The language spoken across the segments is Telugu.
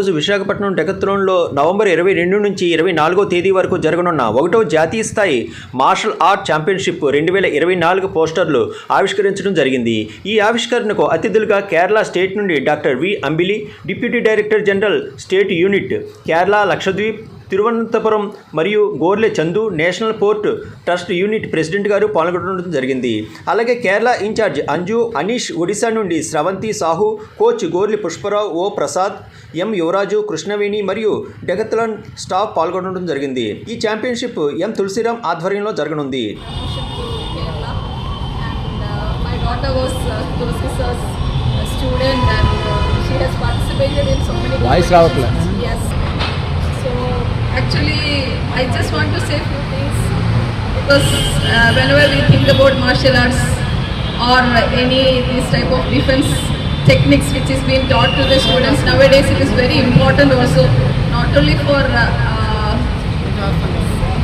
ఈరోజు విశాఖపట్నం డెకత్లోన్లో నవంబర్ ఇరవై రెండు నుంచి ఇరవై నాలుగో తేదీ వరకు జరగనున్న ఒకటో జాతీయ స్థాయి మార్షల్ ఆర్ట్ ఛాంపియన్షిప్ రెండు వేల ఇరవై నాలుగు పోస్టర్లు ఆవిష్కరించడం జరిగింది. ఈ ఆవిష్కరణకు అతిథులుగా కేరళ స్టేట్ నుండి doctor V Ambili deputy director general state unit Kerala Lakshadweep Thiruvananthapuram మరియు Gorle Chandu national port trust unit president గారు పాల్గొనడం జరిగింది. అలాగే కేరళ ఇన్ఛార్జ్ అంజు అనీష్ ఒడిశా నుండి Sravanthi Sahu coach Gorli Pushparao O Prasad M Yuvaraju Krishnaveni మరియు డెగత్లాన్ స్టాఫ్ పాల్గొనడం జరిగింది. ఈ ఛాంపియన్షిప్ ఎం తులసిరామ్ ఆధ్వర్యంలో జరగనుంది. వాయిస్ రావట్లేదు actually, I just want to say a few things. Because uh, whenever we think about martial arts or any this type of defense techniques which is being taught to the students nowadays, it is very important also not only for uh, uh,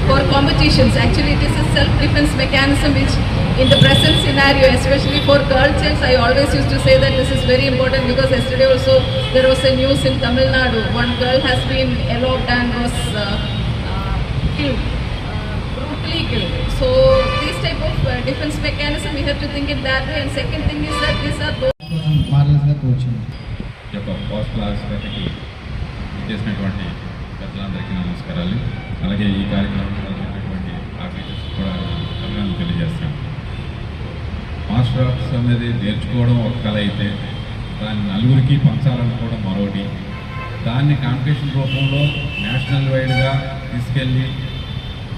for competitions. Actually, it is a self-defense mechanism which, in the present scenario, especially for girl childs, I always used to say that this is very important because yesterday also there was a news in Tamil Nadu. One girl has been eloped and was uh, uh, killed, uh, brutally killed. So these type of uh, defense mechanism, we have to think it that way. And second thing is that these are those మార్లెస్గా coaching ఈ యొక్క పోస్ట్ క్లాస్ కథకి చేసినటువంటి పెద్దలందరికీ నమస్కారాలు అలాగే ఈ కార్యక్రమం ఆర్ట్స్ అనేది నేర్చుకోవడం ఒక కళ అయితే. దాన్ని నలుగురికి పంచాలనుకోవడం మరొకటి. దాన్ని కాంపిటీషన్ రూపంలో నేషనల్ వైడ్గా తీసుకెళ్ళి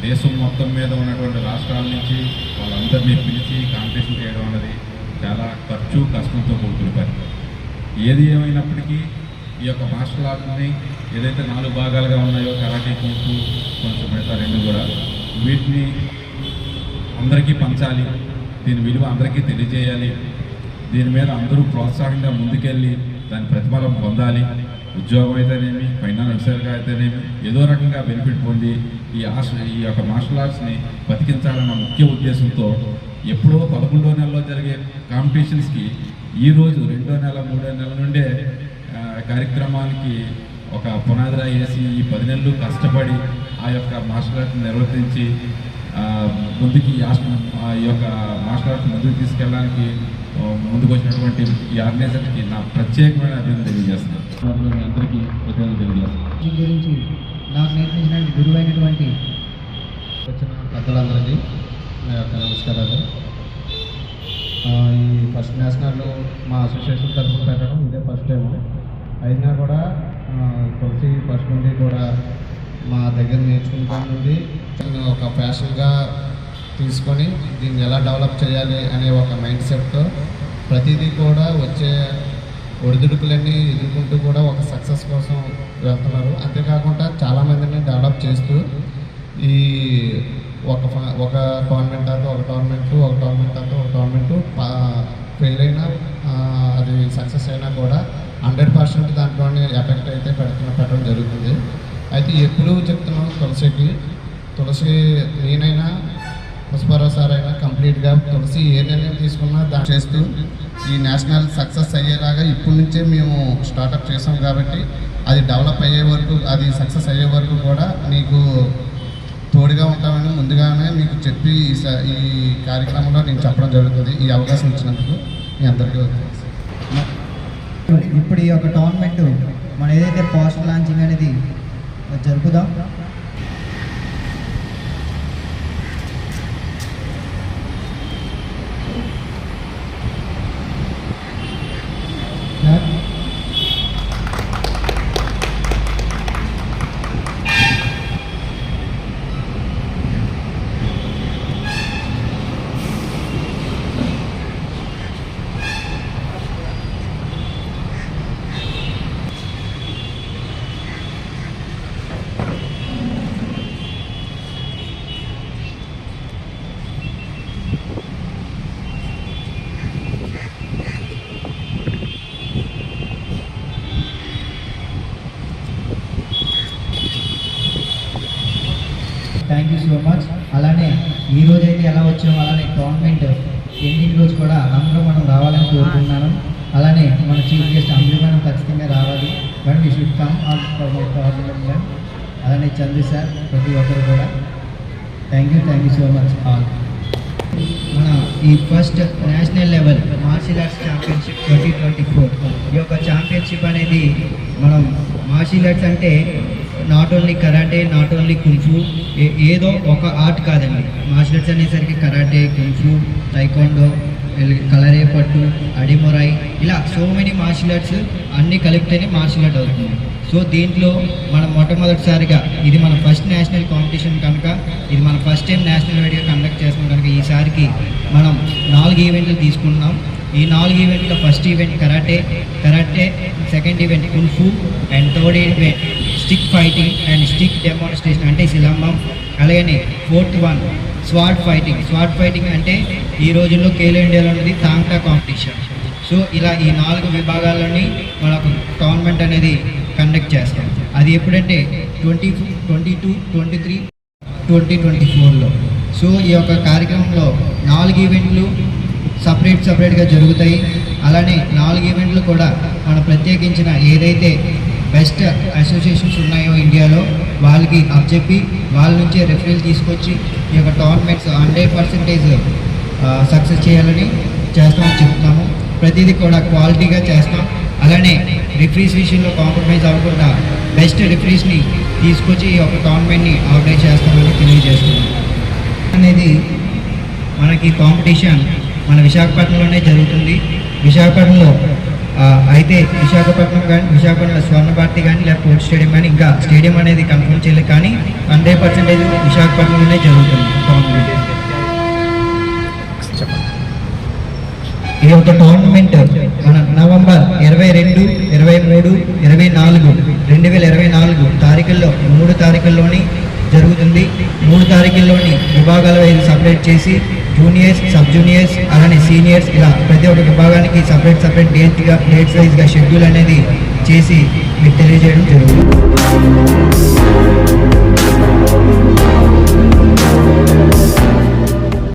దేశం మొత్తం మీద ఉన్నటువంటి రాష్ట్రాల నుంచి వాళ్ళందరినీ పిలిచి కాంపిటీషన్ చేయడం అనేది చాలా ఖర్చు కష్టంతో కూడుకున్న పని. ఏది ఏమైనప్పటికీ ఈ యొక్క మార్షల్ ఆర్ట్ని ఏదైతే నాలుగు భాగాలుగా ఉన్నాయో కరాటే కుంకు కొంచెం మిగతా రెండు కూడా వీటిని అందరికీ పంచాలి. దీని విలువ అందరికీ తెలియజేయాలి. దీని మీద అందరూ ప్రోత్సాహంగా ముందుకెళ్ళి దాని ప్రతిఫలం పొందాలి. ఉద్యోగం అయితేనేమి ఫైనాన్షియల్గా అయితేనేమి ఏదో రకంగా బెనిఫిట్ పొంది ఈ ఆశ ఈ యొక్క మార్షల్ ఆర్ట్స్ని బతికించాలన్న ముఖ్య ఉద్దేశంతో ఎప్పుడో పదకొండో నెలలో జరిగే కాంపిటీషన్స్కి ఈరోజు రెండో నెల మూడో నెల నుండే కార్యక్రమానికి ఒక పునాదిరా వేసి ఈ పది నెలలు కష్టపడి ఆ యొక్క మార్షల్ ఆర్ట్ని నిర్వర్తించి ముందుకి ఈ ఆశ- ఆ ఈ యొక్క మార్షల్ ఆర్ట్స్ ముందుకు తీసుకెళ్ళడానికి ముందుకు వచ్చినటువంటి ఈ ఆర్గనైజర్కి నా ప్రత్యేకమైన అభివృద్ధి తెలియజేస్తున్నాను. మీ అందరికీ కృతజ్ఞతలు తెలియజేస్తున్నాను. ఈ గురించి నాకు నేర్పించిన గురువైనటువంటి వచ్చిన పెద్దలందరికీ నా యొక్క నమస్కారాలు. ఈ ఫస్ట్ నేషనల్ మా అసోసియేషన్ తరఫున పెట్టడం ఇదే ఫస్ట్ టైం. అయినా కూడా తులసి ఫస్ట్ నుండి కూడా మా దగ్గర నేర్చుకున్న నుండి నేను ఒక ఫ్యాషన్గా తీసుకొని దీన్ని ఎలా డెవలప్ చేయాలి అనే ఒక మైండ్ సెట్తో ప్రతిదీ కూడా వచ్చే ఒడిదుడుకులన్నీ ఎదుర్కొంటూ కూడా ఒక సక్సెస్ కోసం వెళ్తున్నారు. అంతేకాకుండా చాలామందిని డెవలప్ చేస్తూ ఈ ఒక ఒక టోర్నమెంట్ తర్వాత ఒక టోర్నమెంట్ ఒక టోర్నమెంట్ తర్వాత ఒక టోర్నమెంట్ ఫెయిల్ అయినా అది సక్సెస్ అయినా కూడా హండ్రెడ్ పర్సెంట్ దాంట్లోనే ఎఫెక్ట్ అయితే పెడుతున్న పెట్టడం జరుగుతుంది. అయితే ఎప్పుడూ చెప్తున్నాం తులసికి తులసి నేనైనా పుష్పారావు సార్ అయినా కంప్లీట్గా తులసి ఏ నిర్ణయం తీసుకున్నా దాన్ని చేస్తూ ఈ నేషనల్ సక్సెస్ అయ్యేలాగా ఇప్పటి నుంచే మేము స్టార్ట్అప్ చేసాం కాబట్టి అది డెవలప్ అయ్యే వరకు అది సక్సెస్ అయ్యే వరకు కూడా నీకు తోడుగా ఉంటామని ముందుగానే మీకు చెప్పి ఈ స- ఈ కార్యక్రమంలో నేను చెప్పడం జరుగుతుంది. ఈ అవకాశం ఇచ్చినందుకు మీ అందరికీ ఇప్పుడు ఈ యొక్క టోర్నమెంట్ మన ఏదైతే పోస్టర్ లాంచింగ్ అనేది జరుపుదాం థ్యాంక్ యూ సో మచ్ అలానే ఈ రోజు అయితే ఎలా వచ్చామో అలానే టోర్నమెంట్ ఎండింగ్ రోజు కూడా అందరూ మనం రావాలని కోరుకుంటున్నాను. అలానే మన చీఫ్ గెస్ట్ అందరూ మనం ఖచ్చితంగా రావాలి. But we should come on tournament అలానే చంద్రు సార్ ప్రతి ఒక్కరు కూడా. Thank you thank you so much all మన ఈ first national level martial arts championship twenty twenty four ఈ యొక్క ఛాంపియన్షిప్ అనేది మనం మార్షల్ ఆర్ట్స్ అంటే not only karate not only kung fu ఏదో ఒక ఆర్ట్ కాదండి. మార్షల్ ఆర్ట్స్ అనేసరికి karate kung fu taekwondo Kalaripayattu Adimurai ఇలా సో మెనీ మార్షల్ ఆర్ట్స్ అన్నీ కలిపితేనే మార్షల్ ఆర్ట్ అవుతుంది. సో దీంట్లో మనం మొట్టమొదటిసారిగా ఇది మన ఫస్ట్ నేషనల్ కాంపిటీషన్ కనుక ఇది మన ఫస్ట్ టైం నేషనల్ వైడ్గా కండక్ట్ చేస్తున్నాం కనుక ఈసారికి మనం నాలుగు ఈవెంట్లు తీసుకున్నాం ఈ నాలుగు ఈవెంట్లో first event karate karate second event kung fu and third event stick fighting and stick demonstration అంటే శిలంబం అలాగనే fourth one sword fighting. Sword fighting అంటే ఈ రోజుల్లో కేలో ఇండియాలో ఉన్నది తాంగ్టా కాంపిటీషన్. సో ఇలా ఈ నాలుగు విభాగాల్లోని మనకు టోర్నమెంట్ అనేది కండక్ట్ చేస్తాం. అది ఎప్పుడంటే twenty twenty two twenty three twenty twenty ఫోర్లో. సో ఈ యొక్క కార్యక్రమంలో నాలుగు ఈవెంట్లు సపరేట్ సపరేట్గా జరుగుతాయి. అలానే నాలుగు ఈవెంట్లు కూడా మనం ప్రత్యేకించిన ఏదైతే బెస్ట్ అసోసియేషన్స్ ఉన్నాయో ఇండియాలో వాళ్ళకి అప్పచెప్పి వాళ్ళ నుంచే రెఫరీలు తీసుకొచ్చి ఈ యొక్క టోర్నమెంట్స్ హండ్రెడ్ పర్సెంటేజ్ సక్సెస్ చేయాలని చేస్తామని చెప్తున్నాము. ప్రతిదీ కూడా క్వాలిటీగా చేస్తాం. అలానే రిఫరీస్ విషయంలో కాంప్రమైజ్ అవ్వకుండా బెస్ట్ రిఫరీస్ని తీసుకొచ్చి ఈ యొక్క టోర్నమెంట్ని ఆర్గనైజ్ చేస్తామని తెలియజేస్తున్నాం. అనేది మనకి కాంపిటీషన్ మన విశాఖపట్నంలోనే జరుగుతుంది. విశాఖపట్నంలో అయితే విశాఖపట్నం కానీ విశాఖపట్నంలో స్వర్ణ భారతి కానీ లేదా పోర్ట్ స్టేడియం కానీ ఇంకా స్టేడియం అనేది కన్ఫర్మ్ చేయలేదు కానీ హండ్రెడ్ పర్సెంటేజ్ విశాఖపట్నంలోనే జరుగుతుంది టోర్నమెంట్ ఈ యొక్క టోర్నమెంట్ మన నవంబర్ ఇరవై రెండు ఇరవై మూడు ఇరవై నాలుగు రెండు వేల ఇరవై నాలుగు తారీఖుల్లో మూడు తారీఖుల్లోని జరుగుతుంది. మూడు తారీఖుల్లోని విభాగాల వైపు సపరేట్ చేసి జూనియర్స్ సబ్ జూనియర్స్ అలానే సీనియర్స్ ఇలా ప్రతి ఒక్క విభాగానికి సపరేట్ సపరేట్ డేట్గా డేట్ వైజ్గా షెడ్యూల్ అనేది చేసి మీకు తెలియజేయడం జరుగుతుంది.